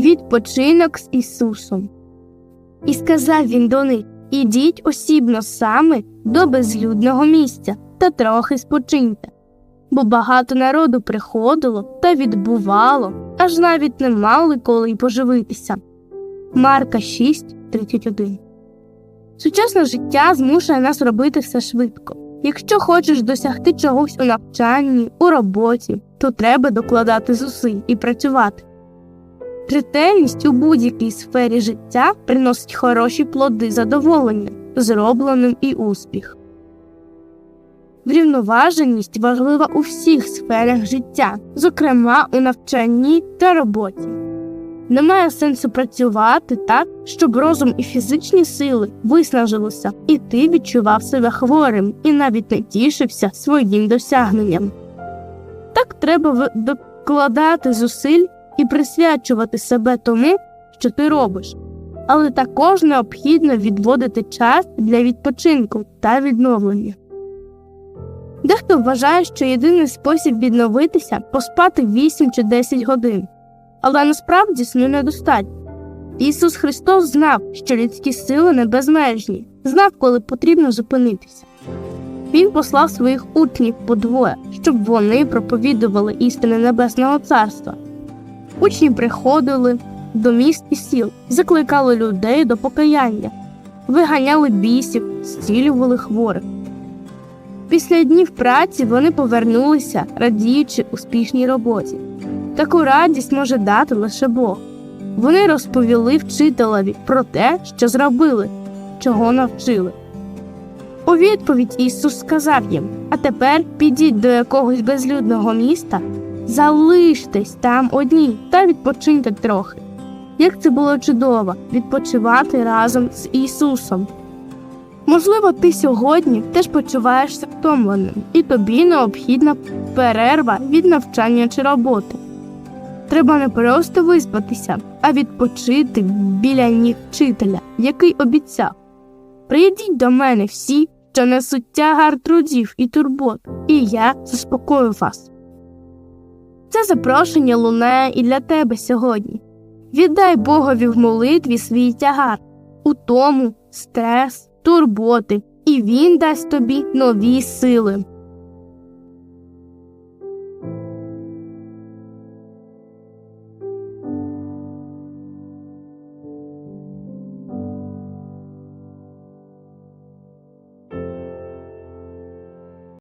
відпочинок з Ісусом. І сказав він до них Ідіть осібно саме до безлюдного місця та трохи спочиньте. Бо багато народу приходило та відбувало, аж навіть не мали коли й поживитися. Марка 6.31 Сучасне життя змушує нас робити все швидко. Якщо хочеш досягти чогось у навчанні, у роботі, то треба докладати зусиль і працювати. Ретельність у будь-якій сфері життя приносить хороші плоди задоволення, зробленим і успіх. Врівноваженість важлива у всіх сферах життя, зокрема у навчанні та роботі. Немає сенсу працювати так, щоб розум і фізичні сили виснажилися, і ти відчував себе хворим і навіть не тішився своїм досягненням. Так треба докладати зусиль і присвячувати себе тому, що ти робиш, але також необхідно відводити час для відпочинку та відновлення. Дехто вважає, що єдиний спосіб відновитися поспати 8 чи 10 годин, але насправді сну недостатньо. Ісус Христос знав, що людські сили не безмежні, знав, коли потрібно зупинитися. Він послав своїх учнів по двоє, щоб вони проповідували істини Небесного Царства. Учні приходили до міст і сіл, закликали людей до покаяння, виганяли бісів, зцілювали хворих. Після днів праці вони повернулися, радіючи успішній роботі. Таку радість може дати лише Бог. Вони розповіли вчителеві про те, що зробили, чого навчили. У відповідь Ісус сказав їм: А тепер підіть до якогось безлюдного міста, залиштесь там одні та відпочиньте трохи. Як це було чудово відпочивати разом з Ісусом. Можливо, ти сьогодні теж почуваєшся втомленим, і тобі необхідна перерва від навчання чи роботи. Треба не просто виспатися, а відпочити біля ніг вчителя, який обіцяв. Прийдіть до мене всі, що несуть тягар трудів і турбот, і я заспокою вас. Це запрошення лунає і для тебе сьогодні. Віддай Богові в молитві свій тягар, утому, стрес, турботи, і він дасть тобі нові сили.